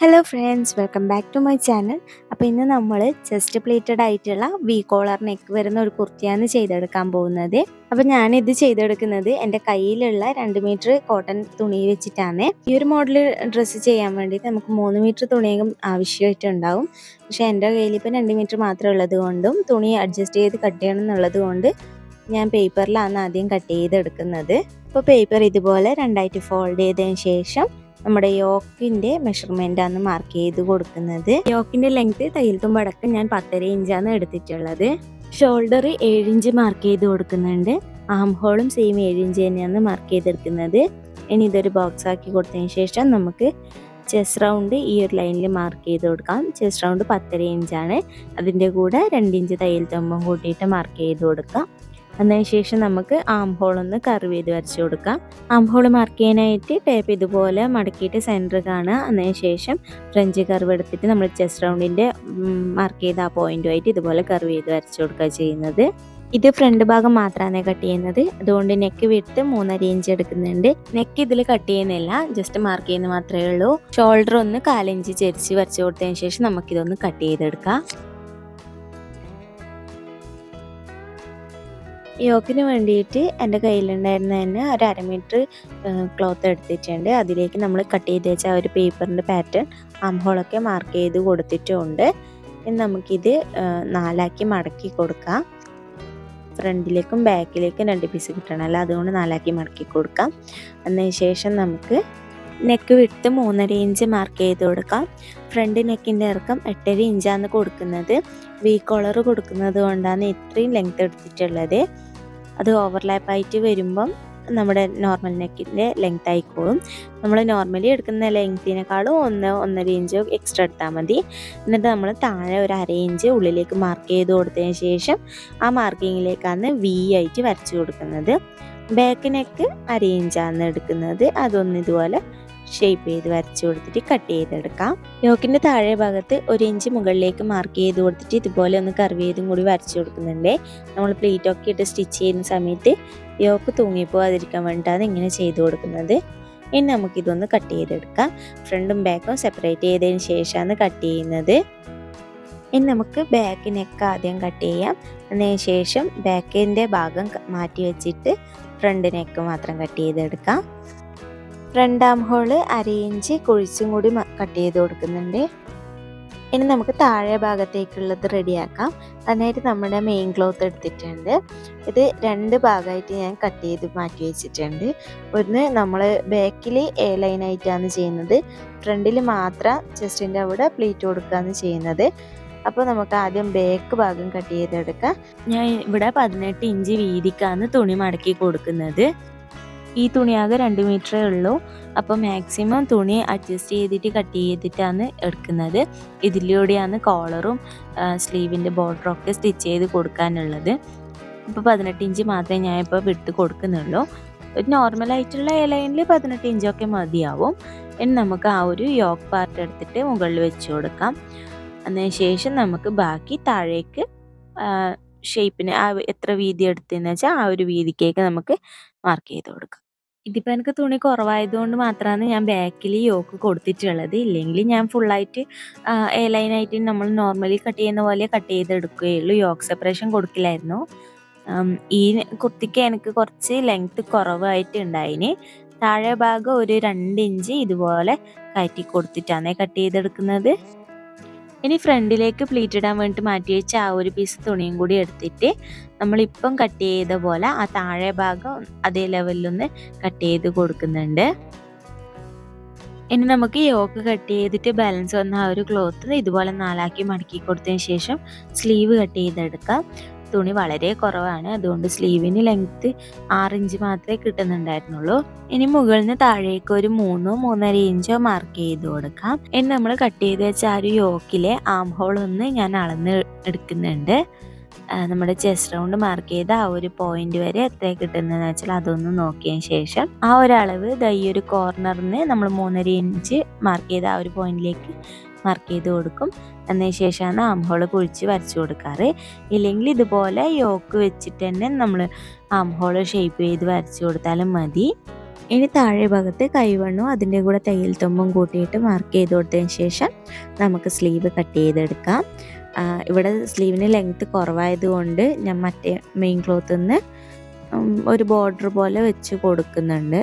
Hello friends welcome back to my channel അപ്പോൾ ഇന്ന് നമ്മൾ ചെസ്റ്റ് പ്ലേറ്റഡ് ആയിട്ടുള്ള വി കോളർ നെക്ക് വരുന്ന ഒരു കുർത്തിയാണ് ചെയ്തെടുക്കാൻ പോകുന്നത്. അപ്പോൾ ഞാനിത് ചെയ്തെടുക്കുന്നത് എന്റെ കയ്യിലുള്ള രണ്ട് മീറ്റർ കോട്ടൺ തുണി വെച്ചിട്ടാണ്. ഈ ഒരു മോഡൽ ഡ്രസ്സ് ചെയ്യാൻ വേണ്ടിയിട്ട് നമുക്ക് മൂന്ന് മീറ്റർ തുണിയും ആവശ്യമായിട്ടുണ്ടാവും. പക്ഷേ എന്റെ കയ്യിൽ ഇപ്പം രണ്ട് മീറ്റർ മാത്രമേ ഉള്ളത് കൊണ്ടും തുണി അഡ്ജസ്റ്റ് ചെയ്ത് കട്ട് ചെയ്യണം എന്നുള്ളത് കൊണ്ട് ഞാൻ പേപ്പറിലാണ് ആദ്യം കട്ട് ചെയ്തെടുക്കുന്നത്. അപ്പോൾ പേപ്പർ ഇതുപോലെ രണ്ടായിട്ട് ഫോൾഡ് ചെയ്തതിന് ശേഷം നമ്മുടെ യോക്കിന്റെ മെഷർമെന്റ് ആണ് മാർക്ക് ചെയ്ത് കൊടുക്കുന്നത്. യോക്കിന്റെ ലെങ്ത് തയ്യൽ തുമ്പടക്കം ഞാൻ പത്തര ഇഞ്ചാണ് എടുത്തിട്ടുള്ളത്. ഷോൾഡർ ഏഴ് ഇഞ്ച് മാർക്ക് ചെയ്ത് കൊടുക്കുന്നുണ്ട്. ആം ഹോളും സെയിം ഏഴ് ഇഞ്ച് തന്നെയാണ് മാർക്ക് ചെയ്തെടുക്കുന്നത്. ഇനി ഇതൊരു ബോക്സ് ആക്കി കൊടുത്തതിന് ശേഷം നമുക്ക് ചെസ് റൗണ്ട് ഈ ഒരു ലൈനിൽ മാർക്ക് ചെയ്ത് കൊടുക്കാം. ചെസ് റൗണ്ട് പത്തര ഇഞ്ചാണ് അതിന്റെ കൂടെ രണ്ട് ഇഞ്ച് തയ്യൽ തുമ്പം കൂട്ടിയിട്ട് മാർക്ക് ചെയ്ത് കൊടുക്കാം. അതിനുശേഷം നമുക്ക് ആം ഹോൾ ഒന്ന് കർവ് ചെയ്ത് വരച്ചു കൊടുക്കാം. ആം ഹോൾ മാർക്ക് ചെയ്യാനായിട്ട് ടേപ്പ് ഇതുപോലെ മടക്കിയിട്ട് സെന്റർ കാണുക. അതിനുശേഷം ഫ്രഞ്ച് കർവ് എടുത്തിട്ട് നമ്മൾ ചെസ്റ്റ് റൗണ്ടിന്റെ മാർക്ക് ചെയ്ത ആ പോയിന്റുമായിട്ട് ഇതുപോലെ കർവ് ചെയ്ത് വരച്ചു കൊടുക്കുക ചെയ്യുന്നത്. ഇത് ഫ്രണ്ട് ഭാഗം മാത്രമാണ് കട്ട് ചെയ്യുന്നത്. അതുകൊണ്ട് നെക്ക് വിട്ട് മൂന്നര ഇഞ്ച് എടുക്കുന്നുണ്ട്. നെക്ക് ഇതിൽ കട്ട് ചെയ്യുന്നില്ല. ജസ്റ്റ് മാർക്ക് ചെയ്യുന്നത് മാത്രമേ ഉള്ളൂ. ഷോൾഡർ ഒന്ന് കാലിഞ്ച് ചരിച്ച് വരച്ചു കൊടുത്തതിന് ശേഷം നമുക്കിതൊന്ന് കട്ട് ചെയ്തെടുക്കാം. യോക്കിന് വേണ്ടിയിട്ട് എന്റെ കയ്യിലുണ്ടായിരുന്ന തന്നെ ഒരു അര മീറ്റർ ക്ലോത്ത് എടുത്തിട്ടുണ്ട്. അതിലേക്ക് നമ്മൾ കട്ട് ചെയ്ത് വെച്ച ഒരു പേപ്പറിന്റെ പാറ്റേൺ അംഹോളൊക്കെ മാർക്ക് ചെയ്ത് കൊടുത്തിട്ടുണ്ട്. ഇനി നമുക്കിത് നാലാക്കി മടക്കി കൊടുക്കാം. ഫ്രണ്ടിലേക്കും ബാക്കിലേക്കും രണ്ട് പീസ് കിട്ടണമല്ലോ അതുകൊണ്ട് നാലാക്കി മടക്കി കൊടുക്കാം. അതിന് ശേഷം നമുക്ക് നെക്ക് വിട്ട് മൂന്നര ഇഞ്ച് മാർക്ക് ചെയ്ത് കൊടുക്കാം. ഫ്രണ്ട് നെക്കിന്റെ ഇറക്കം എട്ടര ഇഞ്ചാണ് കൊടുക്കുന്നത്. വി കോളർ കൊടുക്കുന്നത് കൊണ്ടാണ് ഇത്രയും ലെങ്ത് എടുത്തിട്ടുള്ളത്. അത് ഓവർലാപ്പ് ആയിട്ട് വരുമ്പം നമ്മുടെ നോർമൽ നെക്കിന്റെ ലെങ്ത് ആയിക്കോളും. നമ്മൾ നോർമലി എടുക്കുന്ന ലെങ്ത്തിനേക്കാളും ഒന്ന് ഒന്നര ഇഞ്ച് എക്സ്ട്രാ എടുത്താൽ മതി. എന്നിട്ട് നമ്മൾ താഴെ ഒരു അര ഇഞ്ച് ഉള്ളിലേക്ക് മാർക്ക് ചെയ്ത് കൊടുത്തതിന് ശേഷം ആ മാർക്കിങ്ങിലേക്കാണ് വി ആയിട്ട് വരച്ചു കൊടുക്കുന്നത്. ബാക്ക് നെക്ക് അര ഇഞ്ചാണ് എടുക്കുന്നത്. അതൊന്ന് ഇതുപോലെ ഷേപ്പ് ചെയ്ത് വരച്ചു കൊടുത്തിട്ട് കട്ട് ചെയ്തെടുക്കാം. യോക്കിന്റെ താഴെ ഭാഗത്ത് ഒരു ഇഞ്ച് മുകളിലേക്ക് മാർക്ക് ചെയ്ത് കൊടുത്തിട്ട് ഇതുപോലെ ഒന്ന് കർവ് ചെയ്തും കൂടി വരച്ചു കൊടുക്കുന്നുണ്ട്. നമ്മൾ പ്ലേറ്റ് ഒക്കെ ഇട്ട് സ്റ്റിച്ച് ചെയ്യുന്ന സമയത്ത് യോക്ക് തൂങ്ങിപ്പോവാതിരിക്കാൻ വേണ്ടിയിട്ടാണ് ഇങ്ങനെ ചെയ്ത് കൊടുക്കുന്നത്. ഇനി നമുക്കിതൊന്ന് കട്ട് ചെയ്തെടുക്കാം. ഫ്രണ്ടും ബാക്കും സെപ്പറേറ്റ് ചെയ്തതിന് ശേഷമാണ് കട്ട് ചെയ്യുന്നത്. ഇനി നമുക്ക് ബാക്ക് നെക്ക് ആദ്യം കട്ട് ചെയ്യാം. അതിന് ശേഷം ബാക്കിന്റെ ഭാഗം മാറ്റി വെച്ചിട്ട് ഫ്രണ്ട് നെക്ക് മാത്രം കട്ട് ചെയ്തെടുക്കാം. രണ്ടാം ഹോൾ അര ഇഞ്ച് കുഴിച്ചും കൂടി കട്ട് ചെയ്ത് കൊടുക്കുന്നുണ്ട്. ഇനി നമുക്ക് താഴെ ഭാഗത്തേക്കുള്ളത് റെഡിയാക്കാം അതിനായിട്ട് നമ്മുടെ മെയിൻ ക്ലോത്ത് എടുത്തിട്ടുണ്ട്. ഇത് രണ്ട് ഭാഗമായിട്ട് ഞാൻ കട്ട് ചെയ്ത് മാറ്റി വെച്ചിട്ടുണ്ട്. ഒന്ന് നമ്മൾ ബാക്കിൽ എ ലൈനായിട്ടാണ് ചെയ്യുന്നത്. ഫ്രണ്ടിൽ മാത്രം ചെസ്റ്റിന്റെ അവിടെ പ്ലീറ്റ് കൊടുക്കുകയാണ് ചെയ്യുന്നത്. അപ്പോൾ നമുക്ക് ആദ്യം ബാക്ക് ഭാഗം കട്ട് ചെയ്തെടുക്കാം. ഞാൻ ഇവിടെ പതിനെട്ട് ഇഞ്ച് വീതിക്കാണ് തുണി മടക്കി കൊടുക്കുന്നത്. ഈ തുണിയാകെ രണ്ട് മീറ്ററേ ഉള്ളൂ. അപ്പോൾ മാക്സിമം തുണി അഡ്ജസ്റ്റ് ചെയ്തിട്ട് കട്ട് ചെയ്തിട്ടാണ് എടുക്കുന്നത്. ഇതിലൂടെയാണ് കോളറും സ്ലീവിന്റെ ബോർഡറും ബോർഡറൊക്കെ സ്റ്റിച്ച് ചെയ്ത് കൊടുക്കാനുള്ളത്. ഇപ്പോൾ പതിനെട്ട് ഇഞ്ച് മാത്രമേ ഞാൻ ഇപ്പോൾ വിട്ട് കൊടുക്കുന്നുള്ളൂ. ഒരു നോർമലായിട്ടുള്ള ഇലയിൽ പതിനെട്ട് ഇഞ്ചൊക്കെ മതിയാവും. ഇനി നമുക്ക് ആ ഒരു യോക്ക് പാർട്ട് എടുത്തിട്ട് മുകളിൽ വെച്ച് കൊടുക്കാം. അതിന് ശേഷം നമുക്ക് ബാക്കി താഴേക്ക് ഷേപ്പിന് ആ എത്ര വീതി എടുത്തതെന്ന് വെച്ചാൽ ആ ഒരു വീതിക്കേക്ക് നമുക്ക് മാർക്ക് ചെയ്ത് കൊടുക്കാം. ഇതിപ്പോൾ എനിക്ക് തുണി കുറവായതുകൊണ്ട് മാത്രമാണ് ഞാൻ ബാക്കിൽ യോക്ക് കൊടുത്തിട്ടുള്ളത്. ഇല്ലെങ്കിൽ ഞാൻ ഫുള്ളായിട്ട് എ ലൈനായിട്ട് നമ്മൾ നോർമലി കട്ട് ചെയ്യുന്ന പോലെ കട്ട് ചെയ്തെടുക്കുകയുള്ളൂ. യോക്ക് സെപ്പറേഷൻ കൊടുക്കില്ലായിരുന്നു. ഈ കുർത്തിക്ക് എനിക്ക് കുറച്ച് ലെങ്ത് കുറവായിട്ട് ഉണ്ടായിന്. താഴെ ഭാഗം ഒരു രണ്ട് ഇഞ്ച് ഇതുപോലെ കയറ്റി കൊടുത്തിട്ടാണ് കട്ട് ചെയ്തെടുക്കുന്നത്. ഇനി ഫ്രണ്ടിലേക്ക് പ്ലീറ്റ് ഇടാൻ വേണ്ടിയിട്ട് മാറ്റി വെച്ച ആ ഒരു പീസ് തുണിയും കൂടി എടുത്തിട്ട് നമ്മളിപ്പം കട്ട് ചെയ്ത പോലെ ആ താഴെ ഭാഗം അതേ ലെവലിലൊന്ന് കട്ട് ചെയ്ത് കൊടുക്കുന്നുണ്ട്. ഇനി നമുക്ക് യോക്ക് കട്ട് ചെയ്തിട്ട് ബാലൻസ് വന്ന ആ ഒരു ക്ലോത്ത് ഇതുപോലെ നാലാക്കി മടക്കി കൊടുത്തതിന് ശേഷം സ്ലീവ് കട്ട് ചെയ്തെടുക്കാം. തുണി വളരെ കുറവാണ്. അതുകൊണ്ട് സ്ലീവിന് ലെങ്ത്ത് ആറിഞ്ച് മാത്രമേ കിട്ടുന്നുണ്ടായിരുന്നുള്ളൂ. ഇനി മുകളിൽ നിന്ന് താഴേക്ക് ഒരു മൂന്നോ മൂന്നര ഇഞ്ചോ മാർക്ക് ചെയ്ത് കൊടുക്കാം. ഇനി നമ്മൾ കട്ട് ചെയ്ത് വെച്ച ആ ഒരു യോക്കിലെ ആം ഹോൾ ഒന്ന് ഞാൻ അളന്ന് എടുക്കുന്നുണ്ട്. നമ്മുടെ ചെസ്റ്റ് റൗണ്ട് മാർക്ക് ചെയ്ത ആ ഒരു പോയിന്റ് വരെ എത്ര കിട്ടുന്നതെന്ന് വെച്ചാൽ അതൊന്ന് നോക്കിയ ശേഷം ആ ഒരു അളവ് ഈ ഒരു കോർണറിന് നമ്മൾ മൂന്നര ഇഞ്ച് മാർക്ക് ചെയ്ത ആ ഒരു പോയിന്റിലേക്ക് മാർക്ക് ചെയ്ത് കൊടുക്കും. അതിന് ശേഷമാണ് ആം ഹോൾ കുഴിച്ച് വരച്ചു കൊടുക്കാറ്. ഇല്ലെങ്കിൽ ഇതുപോലെ യോക്ക് വെച്ചിട്ട് തന്നെ നമ്മൾ ആം ഹോൾ ഷേപ്പ് ചെയ്ത് വരച്ചു കൊടുത്താലും മതി. ഇനി താഴെ ഭാഗത്ത് കൈവണ്ണും അതിന്റെ കൂടെ തയ്യൽ തുമ്പും കൂട്ടിയിട്ട് മാർക്ക് ചെയ്ത് കൊടുത്തതിന് ശേഷം നമുക്ക് സ്ലീവ് കട്ട് ചെയ്തെടുക്കാം. ഇവിടെ സ്ലീവിന് ലെങ്ത്ത് കുറവായതുകൊണ്ട് ഞാൻ മറ്റേ മെയിൻ ക്ലോത്തിൽ നിന്ന് ഒരു ബോർഡർ പോലെ വെച്ച് കൊടുക്കുന്നുണ്ട്.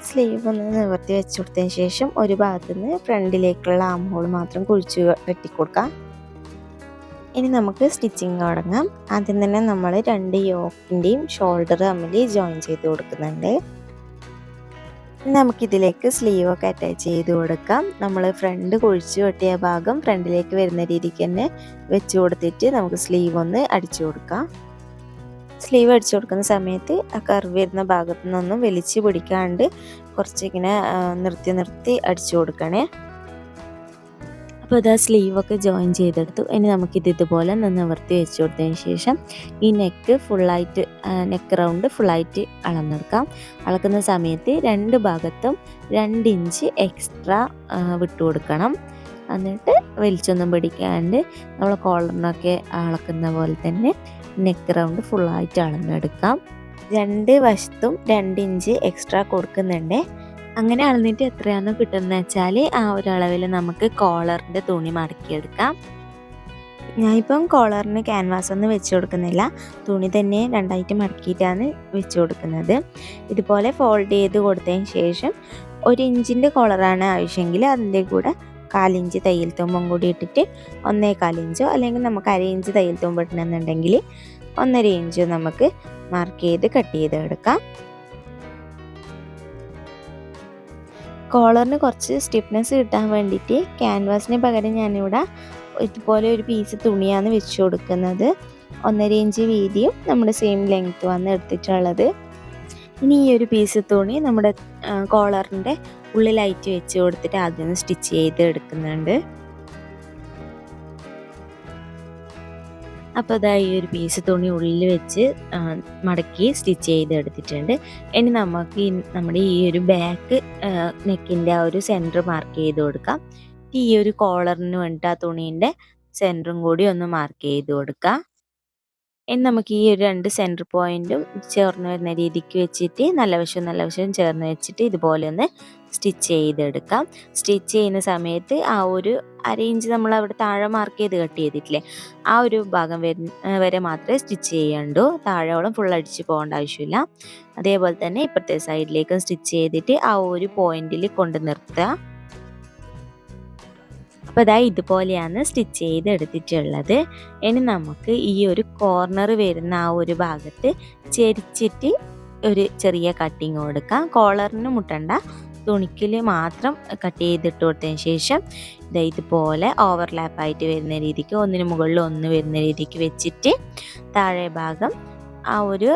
സ്ലീവ് ഒന്ന് നിവർത്തി വെച്ച് കൊടുത്തതിന് ശേഷം ഒരു ഭാഗത്ത് നിന്ന് ഫ്രണ്ടിലേക്കുള്ള ആം ഹോൾ മാത്രം കുഴിച്ച് വെട്ടിക്കൊടുക്കാം. ഇനി നമുക്ക് സ്റ്റിച്ചിങ് തുടങ്ങാം. ആദ്യം തന്നെ നമ്മൾ രണ്ട് യോക്കിന്റെയും ഷോൾഡർ തമ്മിൽ ജോയിൻ ചെയ്ത് കൊടുക്കുന്നുണ്ട്. നമുക്കിതിലേക്ക് സ്ലീവ് ഒക്കെ അറ്റാച്ച് ചെയ്ത് കൊടുക്കാം. നമ്മൾ ഫ്രണ്ട് കുഴിച്ചു വെട്ടിയ ഭാഗം ഫ്രണ്ടിലേക്ക് വരുന്ന രീതിക്ക് തന്നെ വെച്ച് കൊടുത്തിട്ട് നമുക്ക് സ്ലീവ് ഒന്ന് അടിച്ചു കൊടുക്കാം. സ്ലീവ് അടിച്ചു കൊടുക്കുന്ന സമയത്ത് ആ കർവ് വരുന്ന ഭാഗത്തു നിന്നൊന്നും വലിച്ചു പിടിക്കാണ്ട് കുറച്ചിങ്ങനെ ആ, നിർത്തി നിർത്തി അടിച്ചു കൊടുക്കണേ. അപ്പോൾ ഇതാ സ്ലീവൊക്കെ ജോയിൻ ചെയ്തെടുത്തു. ഇനി നമുക്കിത് ഇതുപോലെ നിന്ന് നിവർത്തി വെച്ച് കൊടുത്തതിന് ശേഷം ഈ നെക്ക് ഫുള്ളായിട്ട് നെക്ക് റൗണ്ട് ഫുള്ളായിട്ട് അളന്നെടുക്കാം. അളക്കുന്ന സമയത്ത് രണ്ട് ഭാഗത്തും രണ്ട് ഇഞ്ച് എക്സ്ട്രാ വിട്ടു കൊടുക്കണം. എന്നിട്ട് വലിച്ചൊന്നും പിടിക്കാണ്ട് നമ്മൾ കോളറിനൊക്കെ അളക്കുന്ന പോലെ തന്നെ നെക്ക് റൗണ്ട് ഫുള്ളായിട്ട് അളന്നെടുക്കാം രണ്ട് വശത്തും രണ്ട് ഇഞ്ച് എക്സ്ട്രാ കൊടുക്കുന്നുണ്ട്. അങ്ങനെ അളന്നിട്ട് എത്രയാണോ കിട്ടുന്നത് വെച്ചാൽ ആ ഒരു അളവിൽ നമുക്ക് കോളറിന്റെ തുണി മടക്കിയെടുക്കാം. ഞാനിപ്പം കോളറിന് ക്യാൻവാസ് ഒന്നും വെച്ച് കൊടുക്കുന്നില്ല. തുണി തന്നെ രണ്ടായിട്ട് മടക്കിയിട്ടാണ് വെച്ച് കൊടുക്കുന്നത്. ഇതുപോലെ ഫോൾഡ് ചെയ്ത് കൊടുത്തതിന് ശേഷം ഒരു ഇഞ്ചിന്റെ കോളറാണ് ആവശ്യമെങ്കിൽ അതിന്റെ കൂടെ കാലിഞ്ച് തയ്യൽ തുമ്പും കൂടി ഇട്ടിട്ട് ഒന്നേ കാലിഞ്ചോ അല്ലെങ്കിൽ നമുക്ക് അര ഇഞ്ച് തയ്യൽ തുമ്പ് ഇടണമെന്നുണ്ടെങ്കിൽ ഒന്നര ഇഞ്ചോ നമുക്ക് മാർക്ക് ചെയ്ത് കട്ട് ചെയ്ത് എടുക്കാം. കോളറിന് കുറച്ച് സ്റ്റിഫ്നെസ് കിട്ടാൻ വേണ്ടിയിട്ട് ക്യാൻവാസിന് പകരം ഞാനിവിടെ ഇതുപോലെ ഒരു പീസ് തുണിയാണ് വെച്ച് കൊടുക്കുന്നത്. ഒന്നര ഇഞ്ച് വീതിയും നമ്മുടെ സെയിം ലെങ്ത്തുമാണ് എടുത്തിട്ടുള്ളത്. ഇനി ഈ ഒരു പീസ് തുണി നമ്മുടെ കോളറിന്റെ ഉള്ളിലായിട്ട് വെച്ച് കൊടുത്തിട്ട് ആദ്യം സ്റ്റിച്ച് ചെയ്ത് എടുക്കുന്നുണ്ട്. അപ്പോൾ ഇതാ ഈ ഒരു പീസ് തുണി ഉള്ളിൽ വെച്ച് മടക്കി സ്റ്റിച്ച് ചെയ്ത് എടുത്തിട്ടുണ്ട്. ഇനി നമുക്ക് നമ്മുടെ ഈ ഒരു ബാക്ക് നെക്കിന്റെ ആ ഒരു സെന്റർ മാർക്ക് ചെയ്ത് കൊടുക്കാം. ഈ ഒരു കോളറിന് വേണ്ടിയിട്ട് ആ തുണീന്റെ സെന്ററും കൂടി ഒന്ന് മാർക്ക് ചെയ്ത് കൊടുക്കാം. ഇനി നമുക്ക് ഈ ഒരു രണ്ട് സെന്റർ പോയിന്റും ചേർന്ന് വരുന്ന രീതിക്ക് വെച്ചിട്ട് നല്ല വശവും നല്ല വശവും ചേർന്ന് വെച്ചിട്ട് ഇതുപോലെ ഒന്ന് സ്റ്റിച്ച് ചെയ്തെടുക്കാം. സ്റ്റിച്ച് ചെയ്യുന്ന സമയത്ത് ആ ഒരു അര ഇഞ്ച് നമ്മൾ അവിടെ താഴെ മാർക്ക് ചെയ്ത് കട്ട് ചെയ്തിട്ടില്ലേ ആ ഒരു ഭാഗം വര- വരെ മാത്രമേ സ്റ്റിച്ച് ചെയ്യണ്ടൂ. താഴെയോളം ഫുൾ അടിച്ച് പോകേണ്ട ആവശ്യമില്ല. അതേപോലെ തന്നെ ഇപ്പുറത്തെ സൈഡിലേക്കും സ്റ്റിച്ച് ചെയ്തിട്ട് ആ ഒരു പോയിന്റിൽ കൊണ്ട് നിർത്തുക. അപ്പോൾ ഇതാ ഇതുപോലെയാണ് സ്റ്റിച്ച് ചെയ്ത് എടുത്തിട്ടുള്ളത് ഇനി നമുക്ക് ഈ ഒരു കോർണർ വരുന്ന ആ ഒരു ഭാഗത്ത് ചെരിച്ചിട്ട് ഒരു ചെറിയ കട്ടിങ് കൊടുക്കാം. കോളറിന് മുട്ടണ്ട. തുണിക്കിൽ മാത്രം കട്ട് ചെയ്തിട്ട് കൊടുത്തതിന് ശേഷം ഇതാ ഇതുപോലെ ഓവർലാപ്പായിട്ട് വരുന്ന രീതിക്ക് ഒന്നിന് മുകളിൽ ഒന്ന് വരുന്ന രീതിക്ക് വെച്ചിട്ട് താഴെ ഭാഗം ആ ഒരു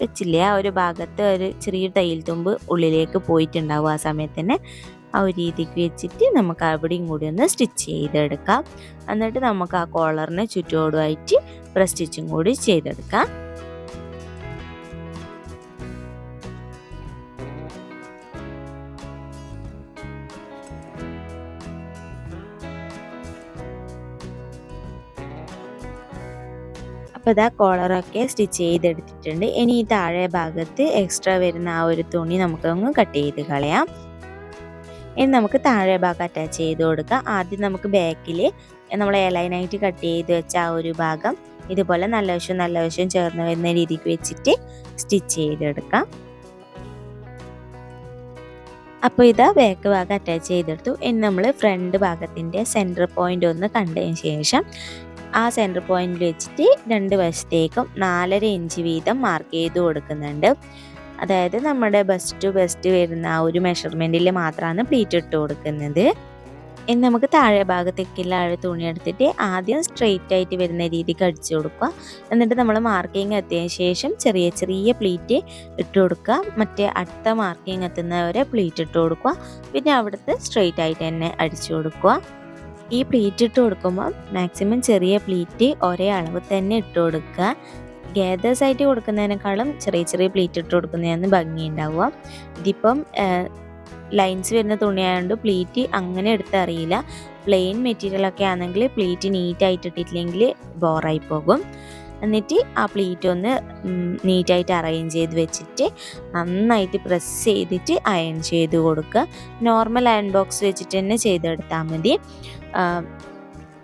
വെച്ചില്ലേ? ആ ഒരു ഭാഗത്ത് ഒരു ചെറിയ തയ്യൽ തുമ്പ് ഉള്ളിലേക്ക് പോയിട്ടുണ്ടാവും ആ സമയത്ത് തന്നെ. ആ ഒരു രീതിക്ക് വെച്ചിട്ട് നമുക്ക് അവിടെയും കൂടി ഒന്ന് സ്റ്റിച്ച് ചെയ്തെടുക്കാം. എന്നിട്ട് നമുക്ക് ആ കോളറിന് ചുറ്റോടുമായിട്ട് പ്രസ് സ്റ്റിച്ചും കൂടി ചെയ്തെടുക്കാം. അപ്പോൾ ഇതാ കോളറൊക്കെ സ്റ്റിച്ച് ചെയ്തെടുത്തിട്ടുണ്ട്. ഇനി ഈ താഴെ ഭാഗത്ത് എക്സ്ട്രാ വരുന്ന ആ ഒരു തുണി നമുക്കൊന്ന് കട്ട് ചെയ്ത് കളയാം. ഇനി നമുക്ക് താഴെ ഭാഗം അറ്റാച്ച് ചെയ്ത് കൊടുക്കാം. ആദ്യം നമുക്ക് ബാക്കിൽ നമ്മൾ എലൈനായിട്ട് കട്ട് ചെയ്ത് വെച്ച ആ ഒരു ഭാഗം ഇതുപോലെ നല്ല വശവും നല്ല വശവും ചേർന്ന് വരുന്ന രീതിക്ക് വെച്ചിട്ട് സ്റ്റിച്ച് ചെയ്തെടുക്കാം. അപ്പോൾ ഇതാ ബാക്ക് ഭാഗം അറ്റാച്ച് ചെയ്തെടുത്തു. ഇനി നമ്മൾ ഫ്രണ്ട് ഭാഗത്തിന്റെ സെന്റർ പോയിന്റ് ഒന്ന് കണ്ടതിന് ശേഷം ആ സെന്റർ പോയിന്റിൽ വെച്ചിട്ട് രണ്ട് വശത്തേക്കും നാലര ഇഞ്ച് വീതം മാർക്ക് ചെയ്ത് കൊടുക്കുന്നുണ്ട്. അതായത് നമ്മുടെ ബെസ്റ്റ് ടു ബെസ്റ്റ് വരുന്ന ആ ഒരു മെഷർമെന്റിൽ മാത്രമാണ് പ്ലീറ്റ് ഇട്ട് കൊടുക്കുന്നത്. ഇനി നമുക്ക് താഴെ ഭാഗത്തേക്കുള്ള ആഴ തുണി എടുത്തിട്ട് ആദ്യം സ്ട്രെയിറ്റ് ആയിട്ട് വരുന്ന രീതിക്ക് അടിച്ചു കൊടുക്കുക. എന്നിട്ട് നമ്മൾ മാർക്കിങ് എത്തിയതിന് ശേഷം ചെറിയ ചെറിയ പ്ലീറ്റ് ഇട്ട് കൊടുക്കുക. മറ്റേ അടുത്ത മാർക്കിങ് എത്തുന്നവരെ പ്ലീറ്റ് ഇട്ട് കൊടുക്കുക. പിന്നെ അവിടുത്തെ സ്ട്രെയിറ്റ് ആയിട്ട് തന്നെ അടിച്ചു കൊടുക്കുക. ഈ പ്ലീറ്റ് ഇട്ട് കൊടുക്കുമ്പോൾ മാക്സിമം ചെറിയ പ്ലീറ്റ് ഒരേ അളവ് തന്നെ ഇട്ട് കൊടുക്കുക. ഗേദേഴ്സ് ആയിട്ട് കൊടുക്കുന്നതിനേക്കാളും ചെറിയ ചെറിയ പ്ലീറ്റ് ഇട്ട് കൊടുക്കുന്നതാണ് ഭംഗി ഉണ്ടാവുക ഇതിപ്പം ലൈൻസ് വരുന്ന തുണിയായതുകൊണ്ട് പ്ലീറ്റ് അങ്ങനെ എടുത്തറിയില്ല പ്ലെയിൻ മെറ്റീരിയലൊക്കെ ആണെങ്കിൽ പ്ലീറ്റ് നീറ്റായിട്ട് ഇട്ടിട്ടില്ലെങ്കിൽ ബോറായി പോകും. എന്നിട്ട് ആ പ്ലീറ്റ് ഒന്ന് നീറ്റായിട്ട് അറേഞ്ച് ചെയ്ത് വെച്ചിട്ട് നന്നായിട്ട് പ്രസ് ചെയ്തിട്ട് അയൺ ചെയ്ത് കൊടുക്കുക. നോർമൽ അയൺ ബോക്സ് വെച്ചിട്ട് തന്നെ ചെയ്തെടുത്താൽ മതി.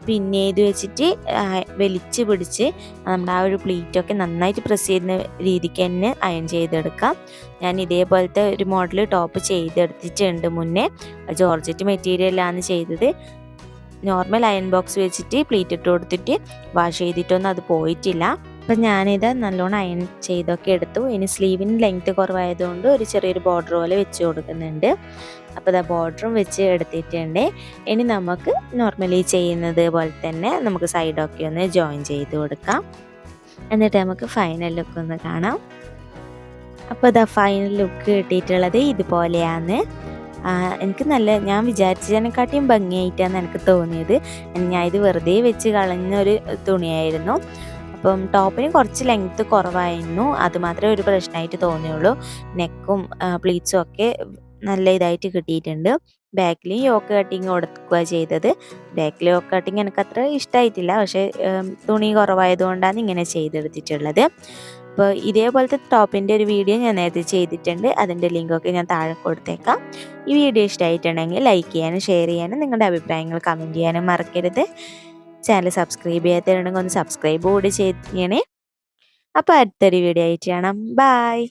പിന്നെ ഇത് വെച്ചിട്ട് വലിച്ച് പിടിച്ച് നമ്മുടെ ആ ഒരു പ്ലീറ്റൊക്കെ നന്നായിട്ട് പ്രസ് ചെയ്യുന്ന രീതിക്ക് തന്നെ അയൺ ചെയ്തെടുക്കാം. ഞാൻ ഇതേപോലത്തെ ഒരു മോഡൽ ടോപ്പ് ചെയ്തെടുത്തിട്ടുണ്ട് മുന്നേ. ജോർജറ്റ് മെറ്റീരിയലാണ് ചെയ്തത്. നോർമൽ അയൺ ബോക്സ് വെച്ചിട്ട് പ്ലീറ്റ് ഇട്ട് കൊടുത്തിട്ട് വാഷ് ചെയ്തിട്ടൊന്നും അത് പോയിട്ടില്ല. അപ്പം ഞാനിത് നല്ലോണം അയൺ ചെയ്തൊക്കെ എടുത്തു. ഇനി സ്ലീവിന് ലെങ്ത് കുറവായതുകൊണ്ട് ഒരു ചെറിയൊരു ബോർഡർ പോലെ വെച്ച് കൊടുക്കുന്നുണ്ട്. അപ്പോൾ ഇതാ ബോർഡറും വെച്ച് എടുത്തിട്ടുണ്ട്. ഇനി നമുക്ക് നോർമലി ചെയ്യുന്നത് പോലെ തന്നെ നമുക്ക് സൈഡൊക്കെ ഒന്ന് ജോയിൻ ചെയ്ത് കൊടുക്കാം. എന്നിട്ട് നമുക്ക് ഫൈനൽ ലുക്ക് ഒന്ന് കാണാം. അപ്പോൾ ഇതാ ഫൈനൽ ലുക്ക് കിട്ടിയിട്ടുള്ളത് ഇതുപോലെയാണ്. എനിക്ക് നല്ല ഞാൻ വിചാരിച്ചതിനെക്കാട്ടിയും ഭംഗിയായിട്ടാണ് എനിക്ക് തോന്നിയത്. ഞാൻ ഇത് വെറുതെ വെച്ച് കളഞ്ഞൊരു തുണിയായിരുന്നു. അപ്പം ടോപ്പിന് കുറച്ച് ലെങ്ത്ത് കുറവായിരുന്നു. അതുമാത്രമേ ഒരു പ്രശ്നമായിട്ട് തോന്നിയുള്ളൂ. നെക്കും പ്ലീറ്റ്സും ഒക്കെ നല്ല ഇതായിട്ട് കിട്ടിയിട്ടുണ്ട്. ബാക്കിൽ യോക്ക് കട്ടിങ് കൊടുക്കുക ചെയ്തത്. ബാക്കിൽ യോക്ക് കട്ടിങ് എനിക്ക് അത്ര ഇഷ്ടമായിട്ടില്ല പക്ഷേ തുണി കുറവായതുകൊണ്ടാണ് ഇങ്ങനെ ചെയ്തെടുത്തിട്ടുള്ളത്. അപ്പോൾ ഇതേപോലത്തെ ടോപ്പിന്റെ ഒരു വീഡിയോ ഞാൻ നേരത്തെ ചെയ്തിട്ടുണ്ട്. അതിന്റെ ലിങ്കൊക്കെ ഞാൻ താഴെ കൊടുത്തേക്കാം. ഈ വീഡിയോ ഇഷ്ടമായിട്ടുണ്ടെങ്കിൽ ലൈക്ക് ചെയ്യാനും ഷെയർ ചെയ്യാനും നിങ്ങളുടെ അഭിപ്രായങ്ങൾ കമന്റ് ചെയ്യാനും മറക്കരുത്. ചാനൽ സബ്സ്ക്രൈബ് ചെയ്യാത്തവരുണ്ടെങ്കിൽ ഒന്ന് സബ്സ്ക്രൈബ് കൂടി ചെയ്യണേ. അപ്പോൾ അടുത്തൊരു വീഡിയോ ആയിട്ട് കാണാം. ബായ്